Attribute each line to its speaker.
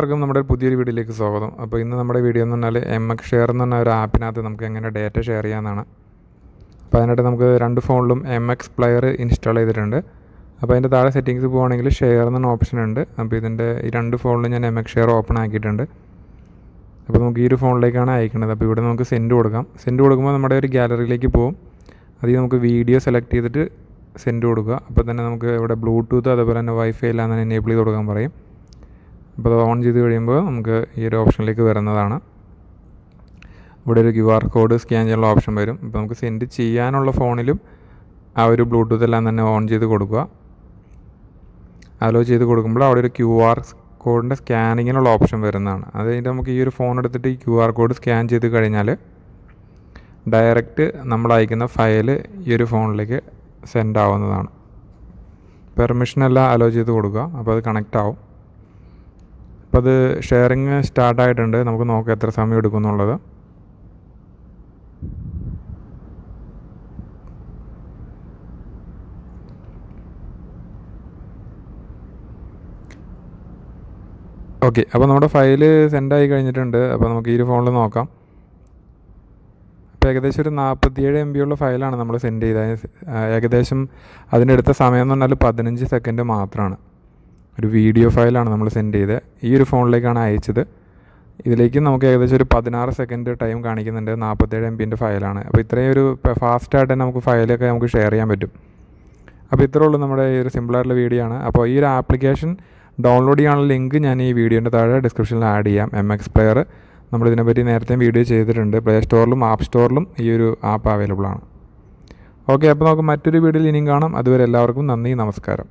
Speaker 1: എല്ലാവർക്കും നമ്മുടെ പുതിയൊരു വീഡിയോയിലേക്ക് സ്വാഗതം. അപ്പോൾ ഇന്ന് നമ്മുടെ വീഡിയോ എന്ന് പറഞ്ഞാൽ എം എക്സ് ഷെയർ എന്ന് പറഞ്ഞ ഒരു ആപ്പിനകത്ത് നമുക്ക് എങ്ങനെ ഡേറ്റ ഷെയർ ചെയ്യാമെന്നാണ് അപ്പോൾ അതിനായിട്ട് നമുക്ക് രണ്ട് ഫോണിലും എം എക്സ് പ്ലെയർ ഇൻസ്റ്റാൾ ചെയ്തിട്ടുണ്ട്. അപ്പോൾ അതിന്റെ താഴെ സെറ്റിങ്സ് പോകുകയാണെങ്കിൽ ഷെയർ എന്ന ഓപ്ഷൻ ഉണ്ട്. അപ്പോൾ ഇതിന്റെ ഈ രണ്ട് ഫോണിലും ഞാൻ എം എക്സ് ഷെയർ ഓപ്പൺ ആക്കിയിട്ടുണ്ട്. അപ്പോൾ നമുക്ക് ഈ ഒരു ഫോണിലേക്കാണ് അയക്കേണ്ടത് അപ്പോൾ ഇവിടെ നമുക്ക് സെൻഡ് കൊടുക്കാം. സെൻഡ് കൊടുക്കുമ്പോൾ നമ്മുടെ ഒരു ഗാലറിയിലേക്ക് പോകും അതിൽ നമുക്ക് വീഡിയോ സെലക്ട് ചെയ്തിട്ട് സെൻഡ് കൊടുക്കുക. അപ്പോൾ തന്നെ നമുക്ക് ഇവിടെ ബ്ലൂടൂത്ത് അതുപോലെ തന്നെ വൈഫൈ എല്ലാം തന്നെ എനേബിൾ ചെയ്ത് കൊടുക്കാൻ പറയും. അപ്പോൾ അത് ഓൺ ചെയ്ത് കഴിയുമ്പോൾ നമുക്ക് ഈ ഒരു ഓപ്ഷനിലേക്ക് വരുന്നതാണ്. ഇവിടെ ഒരു ക്യു ആർ കോഡ് സ്കാൻ ചെയ്യാനുള്ള ഓപ്ഷൻ വരും. അപ്പോൾ നമുക്ക് സെൻഡ് ചെയ്യാനുള്ള ഫോണിലും ആ ഒരു ബ്ലൂടൂത്ത് എല്ലാം തന്നെ ഓൺ ചെയ്ത് കൊടുക്കുക. അലോ ചെയ്ത് കൊടുക്കുമ്പോൾ അവിടെ ഒരു ക്യു ആർ കോഡിന്റെ സ്കാനിങ്ങിനുള്ള ഓപ്ഷൻ വരുന്നതാണ്. അത് കഴിഞ്ഞിട്ട് നമുക്ക് ഈ ഒരു ഫോൺ എടുത്തിട്ട് ഈ ക്യു ആർ കോഡ് സ്കാൻ ചെയ്ത് കഴിഞ്ഞാൽ ഡയറക്റ്റ് നമ്മൾ അയക്കുന്ന ഫയൽ ഈ ഒരു ഫോണിലേക്ക് സെൻഡ് ആവുന്നതാണ്. പെർമിഷനെല്ലാം അലോ ചെയ്ത് കൊടുക്കുക. അപ്പോൾ അത് കണക്റ്റ് ആവും. അപ്പോൾ അത് ഷെയറിങ് സ്റ്റാർട്ടായിട്ടുണ്ട്. നമുക്ക് നോക്കാം എത്ര സമയം എടുക്കും എന്നുള്ളത്. ഓക്കെ അപ്പോൾ നമ്മുടെ ഫയൽ സെൻഡ് ആയി കഴിഞ്ഞിട്ടുണ്ട്. അപ്പോൾ നമുക്ക് ഈ ഫോണിൽ നോക്കാം. അപ്പോൾ ഏകദേശം ഒരു നാൽപ്പത്തിയേഴ് എം ഉള്ള ഫയലാണ് നമ്മൾ സെൻഡ് ചെയ്തത്. ഏകദേശം അതിനെടുത്ത സമയം എന്ന് പറഞ്ഞാൽ പതിനഞ്ച് സെക്കൻഡ് മാത്രമാണ് ഒരു വീഡിയോ ഫയലാണ് നമ്മൾ സെൻഡ് ചെയ്തത് ഈ ഒരു ഫോണിലേക്കാണ് അയച്ചത്. ഇതിലേക്ക് നമുക്ക് ഏകദേശം ഒരു പതിനാറ് സെക്കൻഡ് ടൈം കാണിക്കുന്നുണ്ട്. നാൽപ്പത്തേഴ് എം ബിന്റെ ഫയലാണ്. അപ്പോൾ ഇത്രയും ഒരു ഫാസ്റ്റായിട്ട് നമുക്ക് ഫയലൊക്കെ നമുക്ക് ഷെയർ ചെയ്യാൻ പറ്റും. അപ്പോൾ ഇത്രേ ഉള്ളൂ നമ്മുടെ ഈ ഒരു സിമ്പിളായിട്ടുള്ള വീഡിയോ ആണ്. അപ്പോൾ ഈ ഒരു ആപ്ലിക്കേഷൻ ഡൗൺലോഡ് ചെയ്യാനുള്ള ലിങ്ക് ഞാൻ ഈ വീഡിയോന്റെ താഴെ ഡിസ്ക്രിപ്ഷനിൽ ആഡ് ചെയ്യാം. എം എക്സ് പ്ലെയർ നമ്മളിതിനെപ്പറ്റി നേരത്തെ വീഡിയോ ചെയ്തിട്ടുണ്ട്. പ്ലേ സ്റ്റോറിലും ആപ്പ് സ്റ്റോറിലും ഈ ഒരു ആപ്പ് അവൈലബിൾ ആണ്. ഓക്കെ അപ്പോൾ നമുക്ക് മറ്റൊരു വീഡിയോയിൽ ഇനിയും കാണാം. അതുവരെ എല്ലാവർക്കും നന്ദി നമസ്കാരം.